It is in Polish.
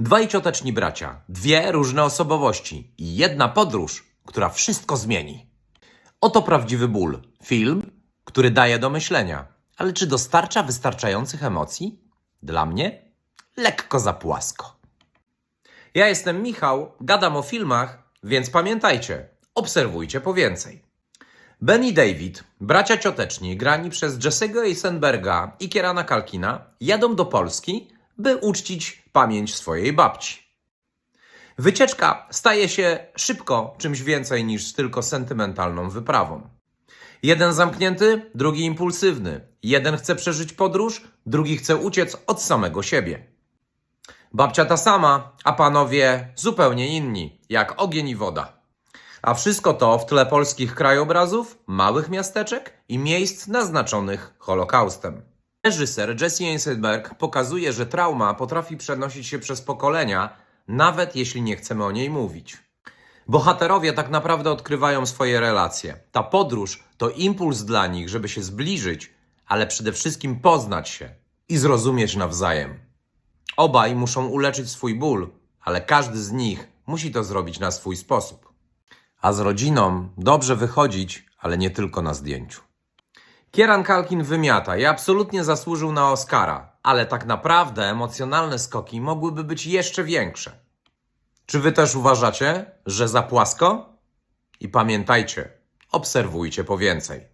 Dwaj cioteczni bracia, dwie różne osobowości i jedna podróż, która wszystko zmieni. Oto prawdziwy ból. Film, który daje do myślenia. Ale czy dostarcza wystarczających emocji? Dla mnie lekko za płasko. Ja jestem Michał, gadam o filmach, więc pamiętajcie, obserwujcie po więcej. Ben i David, bracia cioteczni, grani przez Jesse'ego Eisenberga i Kierana Kalkina, jadą do Polski, by uczcić pamięć swojej babci. Wycieczka staje się szybko czymś więcej niż tylko sentymentalną wyprawą. Jeden zamknięty, drugi impulsywny. Jeden chce przeżyć podróż, drugi chce uciec od samego siebie. Babcia ta sama, a panowie zupełnie inni, jak ogień i woda. A wszystko to w tle polskich krajobrazów, małych miasteczek i miejsc naznaczonych Holokaustem. Reżyser Jesse Eisenberg pokazuje, że trauma potrafi przenosić się przez pokolenia, nawet jeśli nie chcemy o niej mówić. Bohaterowie tak naprawdę odkrywają swoje relacje. Ta podróż to impuls dla nich, żeby się zbliżyć, ale przede wszystkim poznać się i zrozumieć nawzajem. Obaj muszą uleczyć swój ból, ale każdy z nich musi to zrobić na swój sposób. A z rodziną dobrze wychodzić, ale nie tylko na zdjęciu. Kieran Kalkin wymiata i absolutnie zasłużył na Oscara, ale tak naprawdę emocjonalne skoki mogłyby być jeszcze większe. Czy wy też uważacie, że za płasko? I pamiętajcie, obserwujcie po więcej.